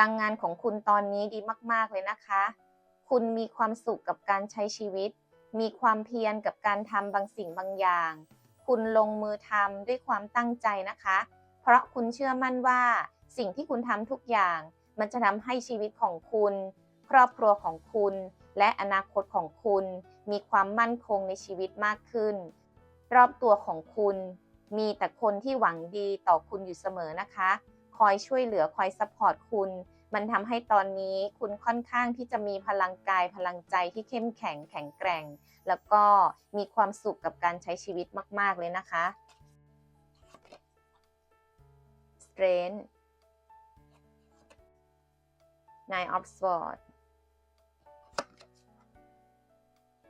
ลังงานของคุณตอนนี้ดีมากๆเลยนะคะ คุณมีความสุขกับการใช้ชีวิต มีความเพียรกับการทำบางสิ่งบางอย่าง คุณลงมือทำด้วยความตั้งใจนะคะ เพราะคุณเชื่อมั่นว่า สิ่งที่คุณทำทุกอย่าง มันจะทำให้ชีวิตของคุณ ครอบครัวของคุณ และอนาคตของคุณ มีความมั่นคงในชีวิตมากขึ้น รอบตัวของคุณ มีแต่คนที่หวังดีต่อคุณอยู่เสมอนะคะ คอยช่วยเหลือคอยซัพพอร์ตคุณ มันทำให้ตอนนี้คุณค่อนข้างที่จะมีพลังกายพลังใจที่เข้มแข็งแข็งแกร่ง แล้วก็มีความสุขกับการใช้ชีวิตมาก ๆ เลยนะคะ Strength Nine of Swords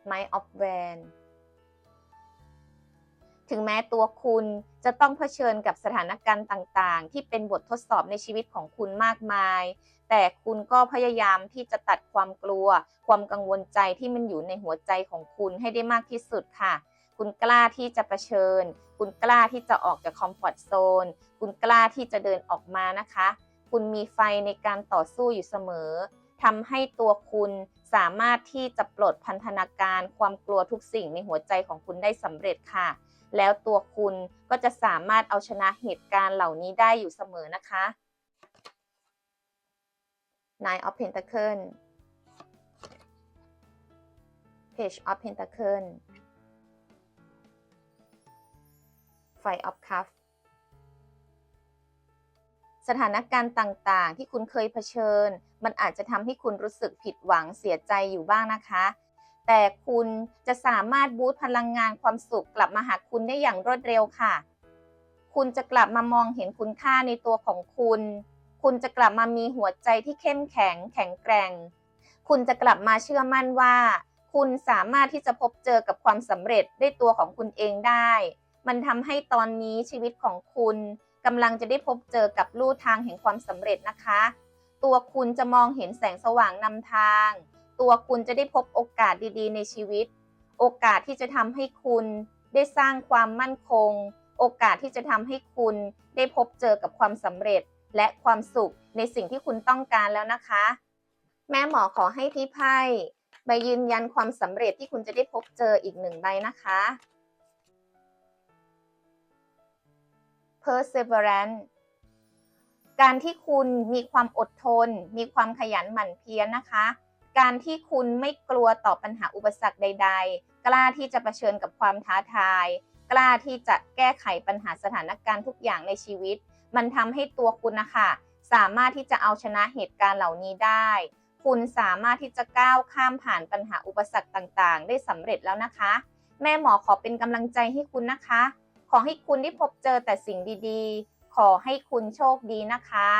Knight of Wands ถึงแม้ตัวคุณจะต้องเผชิญกับสถานการณ์ต่างๆ ที่เป็นบททดสอบในชีวิตของคุณมากมาย แต่คุณก็พยายามที่จะตัดความกลัว ความกังวลใจที่มันอยู่ในหัวใจของคุณให้ได้มากที่สุดค่ะ คุณกล้าที่จะะเผชิญ คุณกล้าที่จะออกจากคอมฟอร์ทโซน คุณกล้าที่จะเดินออกมานะคะ คุณมีไฟในการต่อสู้อยู่เสมอทำให้ตัวคุณสามารถที่จะปลดพันธนาการความกลัวทุกสิ่งในหัวใจของคุณได้สำเร็จค่ะ แล้วตัวคุณก็จะสามารถเอาชนะเหตุการณ์เหล่านี้ได้อยู่เสมอนะคะ Nine of Pentacles Page of Pentacles Five of Cups สถานการณ์ต่างๆ ที่คุณเคยเผชิญ มันอาจจะทำให้คุณรู้สึกผิดหวังเสียใจอยู่บ้างนะคะ แต่คุณจะสามารถบูตพลังงานความสุขกลับมาหาคุณได้อย่างรวดเร็วค่ะ คุณจะกลับมามองเห็นคุณค่าในตัวของคุณ คุณจะกลับมามีหัวใจที่เข้มแข็ง แข็งแกร่ง คุณจะกลับมาเชื่อมั่นว่า คุณสามารถที่จะพบเจอกับความสำเร็จด้วยตัวของคุณเองได้ มันทำให้ตอนนี้ชีวิตของคุณกำลังจะได้พบเจอกับลู่ทางแห่งความสำเร็จนะคะ ตัวคุณจะมองเห็นแสงสว่างนำทาง ตัวคุณจะได้พบโอกาสดีๆ ในชีวิต โอกาสที่จะทำให้คุณได้สร้างความมั่นคง โอกาสที่จะทำให้คุณได้พบเจอกับความสำเร็จและความสุขในสิ่งที่คุณต้องการแล้วนะคะ แม่หมอขอให้พี่ไพ่ใบยืนยันความสำเร็จที่คุณจะได้พบเจออีกหนึ่งใบนะคะ perseverance การที่คุณมีความอดทน มีความขยันหมั่นเพียรนะคะ การที่คุณไม่กลัวต่อปัญหาอุปสรรคใด ๆ กล้าที่จะะเผชิญกับความท้าทาย กล้าที่จะแก้ไขปัญหาสถานการณ์ทุกอย่างในชีวิต มันทำให้ตัวคุณนะคะสามารถที่จะเอาชนะเหตุการณ์เหล่านี้ได้ คุณสามารถที่จะก้าวข้ามผ่านปัญหาอุปสรรคต่างๆ ได้สำเร็จแล้วนะคะ แม่หมอขอเป็นกำลังใจให้คุณนะคะ ขอให้คุณได้พบเจอแต่สิ่งดีๆ ขอให้คุณโชคดีนะคะ